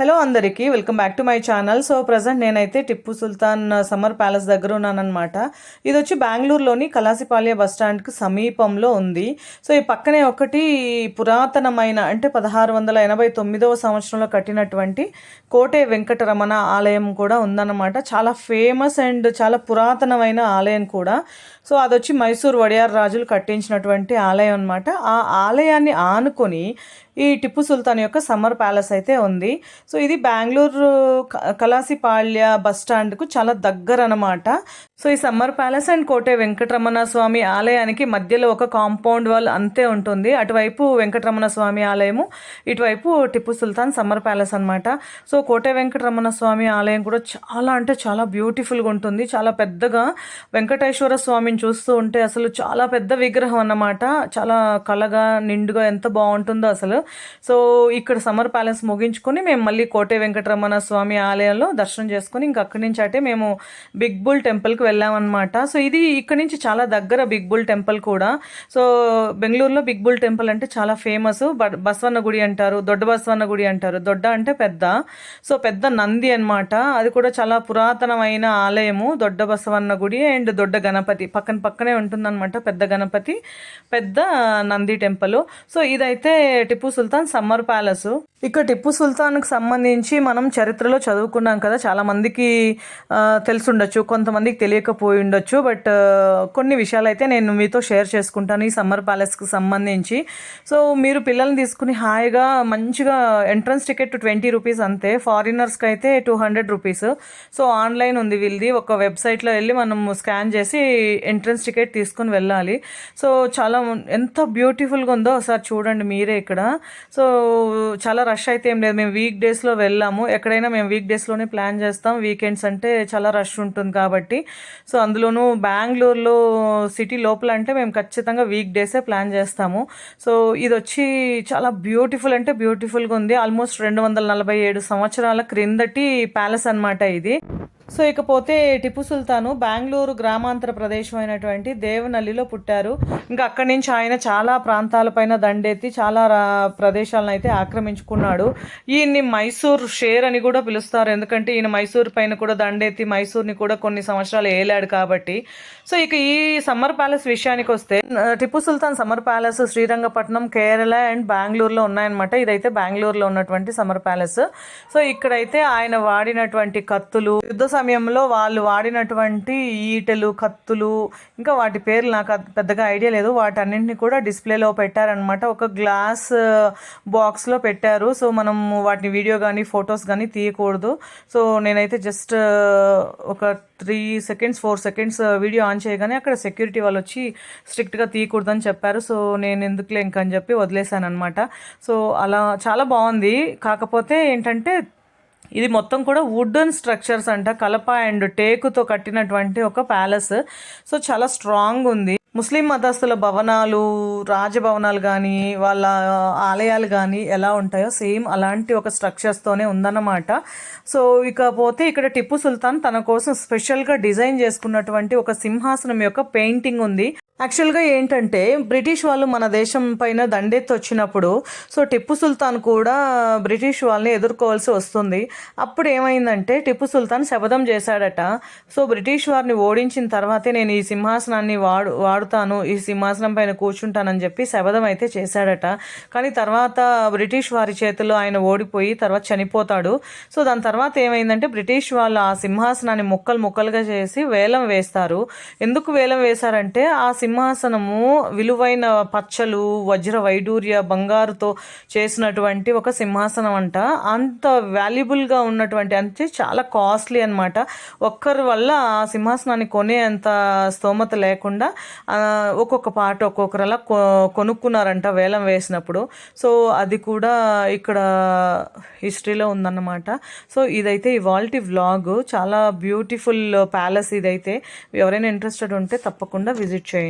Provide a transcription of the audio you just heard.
Hello అందరికీ welcome back to my channel. So present నేనైతే Tipu Sultan summer palace దగ్గర ఉన్నానన్నమాట. ఇది వచ్చి బెంగళూరులోని కలాసిపాల్య బస్ స్టాండ్కి సమీపంలో ఉంది. సో ఈ పక్కనే ఒకటి పురాతనమైన అంటే పదహారు వందల ఎనభై తొమ్మిదవ సంవత్సరంలో కట్టినటువంటి కోటే వెంకటరమణ ఆలయం కూడా ఉందన్నమాట. చాలా ఫేమస్ అండ్ చాలా పురాతనమైన ఆలయం కూడా. సో అది వచ్చి మైసూర్ వడియార్ రాజులు కట్టించినటువంటి ఆలయం అనమాట ఆ ఆలయాన్ని ఆనుకొని ఈ టిప్పు సుల్తాన్ యొక్క సమ్మర్ ప్యాలెస్ అయితే ఉంది. సో ఇది బెంగళూరు క- కలాసిపాళ్య బస్ స్టాండ్కు చాలా దగ్గర అనమాట సో ఈ సమ్మర్ ప్యాలెస్ అండ్ కోటే వెంకటరమణ స్వామి ఆలయానికి మధ్యలో ఒక కాంపౌండ్ వాల్ అంతే ఉంటుంది. అటువైపు వెంకటరమణ స్వామి ఆలయము ఇటువైపు టిప్పు సుల్తాన్ సమ్మర్ ప్యాలెస్ అనమాట సో కోటే వెంకటరమణ స్వామి ఆలయం కూడా చాలా అంటే చాలా బ్యూటిఫుల్గా ఉంటుంది. చాలా పెద్దగా వెంకటేశ్వర స్వామిని చూస్తూ ఉంటే అసలు చాలా పెద్ద విగ్రహం అన్నమాట. చాలా కళగా నిండుగా ఎంత బాగుంటుందో అసలు. సో ఇక్కడ సమ్మర్ ప్యాలెస్ ముగించుకొని మేము మళ్ళీ కోటే వెంకటరమణ స్వామి ఆలయంలో దర్శనం చేసుకుని ఇంక అక్కడి నుంచి అంటే మేము బిగ్ బుల్ టెంపుల్కి వెళ్ళామన్నమాట. సో ఇది ఇక్కడ నుంచి చాలా దగ్గర బిగ్ బుల్ టెంపుల్ కూడా. సో బెంగళూరులో బిగ్ బుల్ టెంపుల్ అంటే చాలా ఫేమస్. బసవన్న గుడి అంటారు దొడ్డ బసవన్న గుడి అంటారు. దొడ్డ అంటే పెద్ద. సో పెద్ద నంది అనమాట అది కూడా చాలా పురాతనమైన ఆలయము. దొడ్డ బసవన్న గుడి అండ్ దొడ్డ గణపతి. పక్కన పక్కనే ఉంటుందన్నమాట పెద్ద గణపతి పెద్ద నంది టెంపుల్. సో ఇదైతే టిప్పు సుల్తాన్ సమ్మర్ ప్యాలెస్. ఇక్కడ టిప్పు సుల్తాన్కి సంబంధించి మనం చరిత్రలో చదువుకున్నాం కదా చాలామందికి తెలుసుండొచ్చు కొంతమందికి తెలియకపోయి ఉండొచ్చు బట్ కొన్ని విషయాలు అయితే నేను మీతో షేర్ చేసుకుంటాను ఈ సమ్మర్ ప్యాలెస్కి సంబంధించి. సో మీరు పిల్లల్ని తీసుకుని హాయిగా మంచిగా ఎంట్రన్స్ టికెట్ ట్వంటీ రూపీస్ అంతే ఫారినర్స్కి అయితే two hundred rupees. So online ఉంది వీళ్ళది ఒక వెబ్సైట్లో వెళ్ళి మనం స్కాన్ చేసి ఎంట్రన్స్ టికెట్ తీసుకుని వెళ్ళాలి. సో చాలా ఎంత బ్యూటిఫుల్గా ఉందో ఒకసారి చూడండి మీరే ఇక్కడ. సో చాలా రష్ అయితే ఏం లేదు. మేము వీక్ డేస్లో వెళ్ళాము. ఎక్కడైనా మేము వీక్ డేస్లోనే ప్లాన్ చేస్తాం. వీకెండ్స్ అంటే చాలా రష్ ఉంటుంది కాబట్టి. సో అందులోనూ బెంగళూరులో సిటీ లోపల అంటే మేము ఖచ్చితంగా వీక్ డేసే ప్లాన్ చేస్తాము. సో ఇది వచ్చి చాలా బ్యూటిఫుల్ అంటే బ్యూటిఫుల్గా ఉంది. ఆల్మోస్ట్ రెండు వందల నలభై ఏడు సంవత్సరాల క్రిందటి ప్యాలెస్ అన్నమాట ఇది. సో ఇకపోతే టిప్పు సుల్తాను బెంగళూరు గ్రామాంతర ప్రదేశం అయినటువంటి దేవనల్లిలో పుట్టారు. ఇంకా అక్కడి నుంచి ఆయన చాలా ప్రాంతాలపైన దండెత్తి చాలా రా- ప్రదేశాలను అయితే ఆక్రమించుకున్నాడు. ఈయన్ని మైసూర్ షేర్ అని కూడా పిలుస్తారు. ఎందుకంటే ఈయన మైసూర్ పైన కూడా దండెత్తి మైసూర్ని కూడా కొన్ని సంవత్సరాలు ఏలాడు కాబట్టి. సో ఇక ఈ సమ్మర్ ప్యాలెస్ విషయానికి వస్తే Tipu Sultan summer palace Srirangapatna Kerala and బెంగళూరులో ఉన్నాయన్నమాట. ఇదైతే బెంగళూరులో ఉన్నటువంటి సమ్మర్ ప్యాలెస్. సో ఇక్కడైతే ఆయన వాడినటువంటి కత్తులు యుద్ధ సమయంలో వాళ్ళు వాడినటువంటి ఈటెలు కత్తులు ఇంకా వాటి పేర్లు నాకు పెద్దగా ఐడియా లేదు. వాటన్నింటిని కూడా డిస్ప్లేలో పెట్టారనమాట ఒక గ్లాస్ బాక్స్లో పెట్టారు. సో మనం వాటిని వీడియో కానీ ఫొటోస్ కానీ తీయకూడదు. సో నేనైతే జస్ట్ ఒక three seconds four seconds video on చేయగానే అక్కడ సెక్యూరిటీ వాళ్ళు వచ్చి స్ట్రిక్ట్గా తీయకూడదని చెప్పారు. సో నేను ఎందుకులే ఇంకని చెప్పి వదిలేశాను అనమాట సో అలా చాలా బాగుంది. కాకపోతే ఏంటంటే ఇది మొత్తం కూడా వుడెన్ స్ట్రక్చర్స్ అంట. కలప అండ్ టేకుతో కట్టినటువంటి ఒక ప్యాలెస్. సో చాలా స్ట్రాంగ్ ఉంది. ముస్లిం మతస్థుల భవనాలు రాజభవనాలు కానీ వాళ్ళ ఆలయాలు కానీ ఎలా ఉంటాయో సేమ్ అలాంటి ఒక స్ట్రక్చర్స్తోనే ఉందన్నమాట. సో ఇకపోతే ఇక్కడ టిప్పు సుల్తాన్ తన కోసం స్పెషల్గా డిజైన్ చేసుకున్నటువంటి ఒక సింహాసనం యొక్క పెయింటింగ్ ఉంది. యాక్చువల్గా ఏంటంటే బ్రిటిష్ వాళ్ళు మన దేశం పైన దండెత్తి వచ్చినప్పుడు సో టిప్పు సుల్తాన్ కూడా బ్రిటిష్ వాళ్ళని ఎదుర్కోవాల్సి వస్తుంది. అప్పుడు ఏమైందంటే టిప్పు సుల్తాన్ శపథం చేశాడట. సో బ్రిటిష్ వారిని ఓడించిన తర్వాతే నేను ఈ సింహాసనాన్ని వాడు వాడుతాను ఈ సింహాసనం పైన కూర్చుంటానని చెప్పి శపథం అయితే చేశాడట. కానీ తర్వాత బ్రిటిష్ వారి చేతిలో ఆయన ఓడిపోయి తర్వాత చనిపోతాడు. సో దాని తర్వాత ఏమైందంటే బ్రిటిష్ వాళ్ళు ఆ సింహాసనాన్ని ముక్కలు ముక్కలుగా చేసి వేలం వేస్తారు. ఎందుకు వేలం వేశారంటే ఆ సింహాసనము విలువైన పచ్చలు వజ్ర వైడూర్య బంగారుతో చేసినటువంటి ఒక సింహాసనం అంట అంత వాల్యుబుల్గా ఉన్నటువంటి అంటే చాలా కాస్ట్లీ అనమాట ఒక్కరి వల్ల ఆ సింహాసనాన్ని కొనే అంత స్తోమత లేకుండా ఒక్కొక్క పాట ఒక్కొక్కరు అలా కొ కొనుక్కున్నారంట వేలం వేసినప్పుడు. సో అది కూడా ఇక్కడ హిస్టరీలో ఉందన్నమాట. సో ఇదైతే ఇవాల్టి వ్లాగ్ చాలా బ్యూటిఫుల్ ప్యాలెస్ ఇదైతే. ఎవరైనా ఇంట్రెస్టెడ్ ఉంటే తప్పకుండా విజిట్ చేయండి.